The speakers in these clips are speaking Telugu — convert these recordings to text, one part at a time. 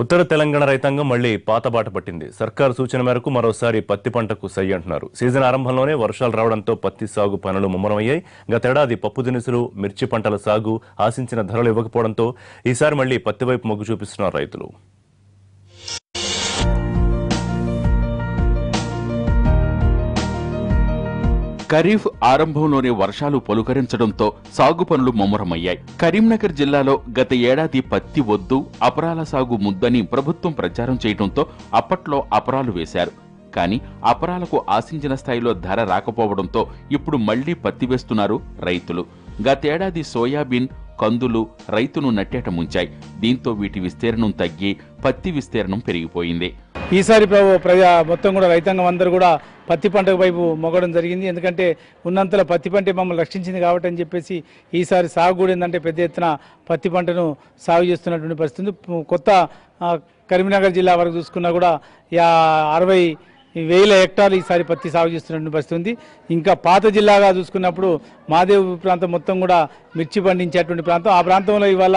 ఉత్తర తెలంగాణ రైతాంగం మళ్ళీ పాతబాట పట్టింది. సర్కారు సూచన మేరకు మరోసారి పత్తి పంటకు సై అంటున్నారు. సీజన్ ఆరంభంలోనే వర్షాలు రావడంతో పత్తి సాగు పనులు ముమ్మరమయ్యాయి. గతేడాది పప్పు దినుసులు మిర్చి పంటల సాగు ఆశించిన ధరలు ఇవ్వకపోవడంతో ఈసారి మళ్ళీ పత్తి వైపు మొగ్గు చూపిస్తున్నారు రైతులు. ఖరీఫ్ ఆరంభంలోనే వర్షాలు పొలుకరించడంతో సాగు పనులు ముమ్మరమయ్యాయి. కరీంనగర్ జిల్లాలో గత ఏడాది పత్తి వద్దు అపరాల సాగు ముద్దని ప్రభుత్వం ప్రచారం చేయడంతో అప్పట్లో అపరాలు వేశారు. కానీ అపరాలకు ఆశించిన స్థాయిలో ధర రాకపోవడంతో ఇప్పుడు మళ్ళీ పత్తి వేస్తున్నారు రైతులు. గతేడాది సోయాబీన్ కందులు రైతును నట్టేట ముంచాయి. దీంతో వీటి విస్తీర్ణం తగ్గి పత్తి విస్తీర్ణం పెరిగిపోయింది. ఈసారి ప్రజా మొత్తం కూడా రైతాంగం అందరూ కూడా పత్తి పంట వైపు మొగడం జరిగింది. ఎందుకంటే ఉన్నంతలో పత్తి పంట మమ్మల్ని రక్షించింది కాబట్టి అని చెప్పేసి ఈసారి సాగు కూడా ఏంటంటే పెద్ద ఎత్తున పత్తి పంటను సాగు చేస్తున్నటువంటి పరిస్థితి కొత్త కరీంనగర్ జిల్లా వరకు చూసుకున్నా కూడా యా అరవై వేల హెక్టార్లు ఈసారి పత్తి సాగు చేస్తున్నటువంటి పరిస్థితి ఉంది. ఇంకా పాత జిల్లాగా చూసుకున్నప్పుడు మాదేవ్ ప్రాంతం మొత్తం కూడా మిర్చి పండించేటువంటి ప్రాంతం. ఆ ప్రాంతంలో ఇవాళ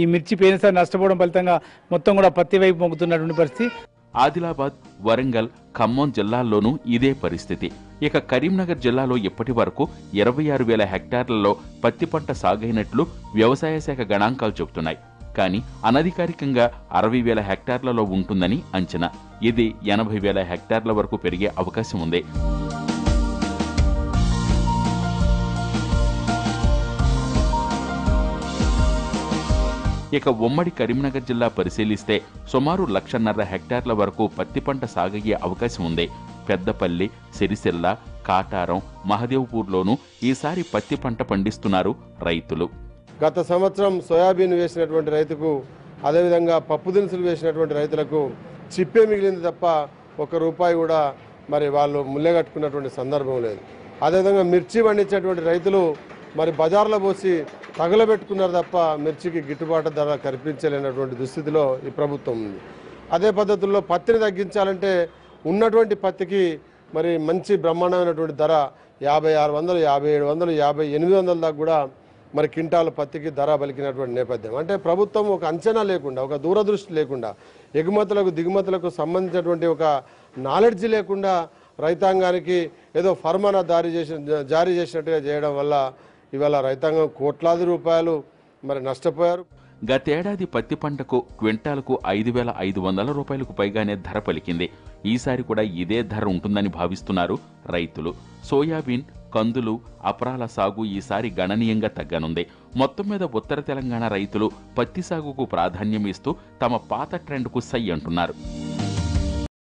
ఈ మిర్చి పోయినసారి నష్టపోవడం ఫలితంగా మొత్తం కూడా పత్తి వైపు మొగ్గుతున్నటువంటి పరిస్థితి. ఆదిలాబాద్ వరంగల్ ఖమ్మం జిల్లాల్లోనూ ఇదే పరిస్థితి. ఇక కరీంనగర్ జిల్లాలో ఇప్పటి వరకు ఇరవై ఆరు వేల హెక్టార్లలో పత్తి పంట సాగైనట్లు వ్యవసాయ శాఖ గణాంకాలు చెబుతున్నాయి. కానీ అనధికారికంగా అరవై వేల హెక్టార్లలో ఉంటుందని అంచనా. ఇది ఎనభై వేల హెక్టార్ల వరకు పెరిగే అవకాశం ఉంది. ఇక ఉమ్మడి కరీంనగర్ జిల్లా పరిశీలిస్తే సుమారు లక్షన్నర హెక్టార్ల వరకు పత్తి పంట సాగయ్యే అవకాశం ఉంది. పెద్దపల్లి సిరిసిల్ల కాటారం మహదేవ్పూర్లోనూ ఈసారి పత్తి పంట పండిస్తున్నారు రైతులు. గత సంవత్సరం సోయాబీన్ వేసినటువంటి రైతుకు అదేవిధంగా పప్పు దినుసులు వేసినటువంటి రైతులకు చిప్పే మిగిలింది తప్ప ఒక రూపాయి కూడా మరి వాళ్ళు ముల్లెగట్టుకున్నటువంటి సందర్భం లేదు. అదేవిధంగా మిర్చి పండించేటువంటి రైతులు మరి బజార్లో పోసి తగలబెట్టుకున్నారు తప్ప మిర్చికి గిట్టుబాటు ధర కల్పించలేనటువంటి దుస్థితిలో ఈ ప్రభుత్వం ఉంది. అదే పద్ధతుల్లో పత్తిని తగ్గించాలంటే ఉన్నటువంటి పత్తికి మరి మంచి బ్రహ్మాండమైనటువంటి ధర యాభై ఆరు వందలు యాభై ఏడు వందలు యాభై ఎనిమిది వందల దాకా కూడా మరి కింటాల పత్తికి ధర పలికినటువంటి నేపథ్యం. అంటే ప్రభుత్వం ఒక అంచనా లేకుండా ఒక దూరదృష్టి లేకుండా ఎగుమతులకు దిగుమతులకు సంబంధించినటువంటి ఒక నాలెడ్జ్ లేకుండా రైతాంగానికి ఏదో ఫర్మానా జారీ చేసిన జారీ చేసినట్టుగా చేయడం వల్ల ఇవాళ రైతాంగం కోట్లాది రూపాయలు మరి నష్టపోయారు. గతేడాది పత్తి పంటకు క్వింటాలకు ఐదు వేల ఐదు వందల రూపాయలకు పైగానే ధర పలికింది. ఈసారి కూడా ఇదే ధర ఉంటుందని భావిస్తున్నారు రైతులు. సోయాబీన్ కందులు అపరాల సాగు ఈసారి గణనీయంగా తగ్గనుంది. మొత్తం మీద ఉత్తర తెలంగాణ రైతులు పత్తి సాగుకు ప్రాధాన్యం ఇస్తూ తమ పాత ట్రెండ్కు సై అంటున్నారు.